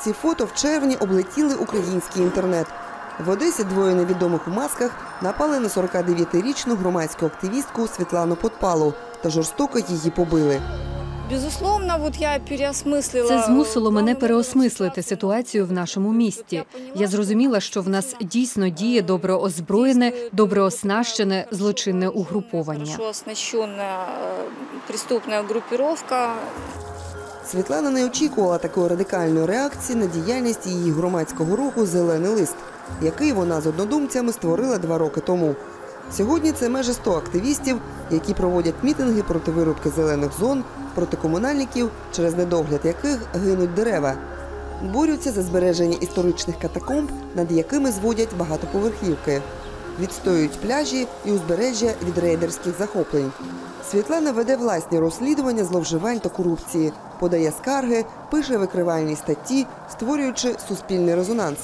Ці фото в червні облетіли український інтернет. В Одесі двоє невідомих у масках напали на 49-річну громадську активістку Світлану Подпалу та жорстоко її побили. Безусловно, вот я переосмыслила... Це змусило мене переосмислити ситуацію в нашому місті. Я зрозуміла, що в нас дійсно діє добре озброєне, добре оснащене злочинне угруповання. Хорошо оснащенная э, преступная группировка. Світлана не очікувала такої радикальної реакції на діяльність її громадського руху Зелений лист, який вона з однодумцями створила два роки тому. Сьогодні це майже 100 активістів, які проводять мітинги проти вирубки зелених зон, проти комунальників, через недогляд яких гинуть дерева. Борються за збереження історичних катакомб, над якими зводять багатоповерхівки. Відстоюють пляжі і узбережжя від рейдерських захоплень. Світлана веде власні розслідування зловживань та корупції, подає скарги, пише викривальні статті, створюючи суспільний резонанс.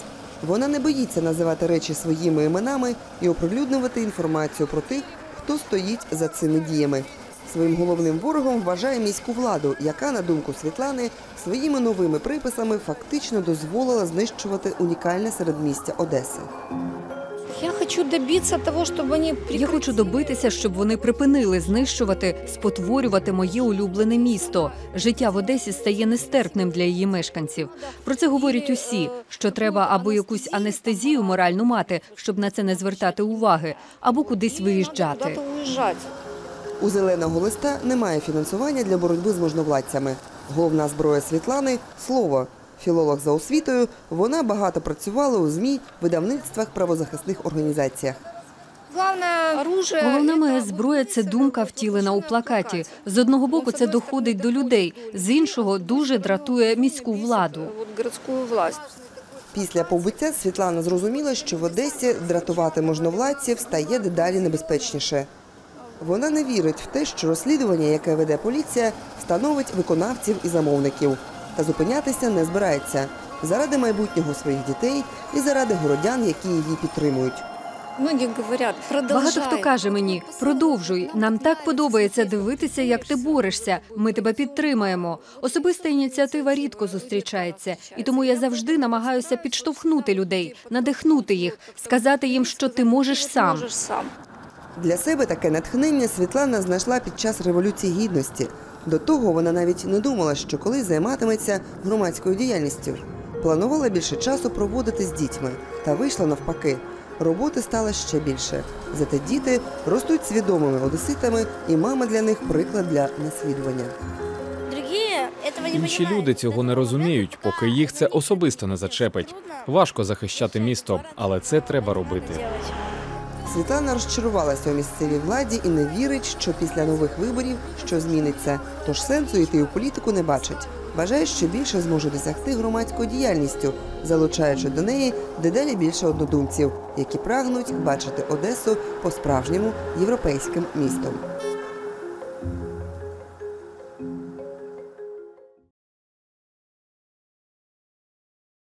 Вона не боїться називати речі своїми іменами і оприлюднювати інформацію про тих, хто стоїть за цими діями. Своїм головним ворогом вважає міську владу, яка, на думку Світлани, своїми новими приписами фактично дозволила знищувати унікальне середмістя Одеси. Я хочу добиться того, чтобы они Я хочу добитися, щоб вони припинили знищувати, спотворювати моє улюблене місто. Життя в Одесі стає нестерпним для її мешканців. Про це говорять усі, що треба або якусь анестезію моральну мати, щоб на це не звертати уваги, або кудись виїжджати. У зеленого листа немає фінансування для боротьби з можновладцями. Головна зброя Світлани слово. Філолог за освітою, вона багато працювала у ЗМІ, видавництвах, правозахисних організаціях. Главное оружие... Головна моя зброя це думка, втілена у плакаті. З одного боку, це доходить до людей, з іншого дуже дратує міську владу. Після побиття Світлана зрозуміла, що в Одесі дратувати можновладців стає дедалі небезпечніше. Вона не вірить в те, що розслідування, яке веде поліція, встановить виконавців і замовників. Та зупинятися не збирається заради майбутнього своїх дітей і заради городян, які її підтримують. Багато хто каже мені: продовжуй. Нам так подобається дивитися, як ти борешся. Ми тебе підтримаємо. Особиста ініціатива рідко зустрічається, і тому я завжди намагаюся підштовхнути людей, надихнути їх, сказати їм, що ти можеш сам. Для себе таке натхнення Світлана знайшла під час революції гідності. До того вона навіть не думала, що колись займатиметься громадською діяльністю. Планувала більше часу проводити з дітьми, та вийшла навпаки. Роботи стало ще більше. Зате діти ростуть свідомими одеситами, і мама для них приклад для наслідування. Другие этого не Інші люди цього не розуміють, поки їх це особисто не зачепить. Важко захищати місто, але це треба робити. Світлана розчарувалася у місцевій владі і не вірить, що після нових виборів що зміниться. Тож сенсу йти у політику не бачить. Вважає, що більше зможе досягти громадською діяльністю, залучаючи до неї дедалі більше однодумців, які прагнуть бачити Одесу по-справжньому європейським містом.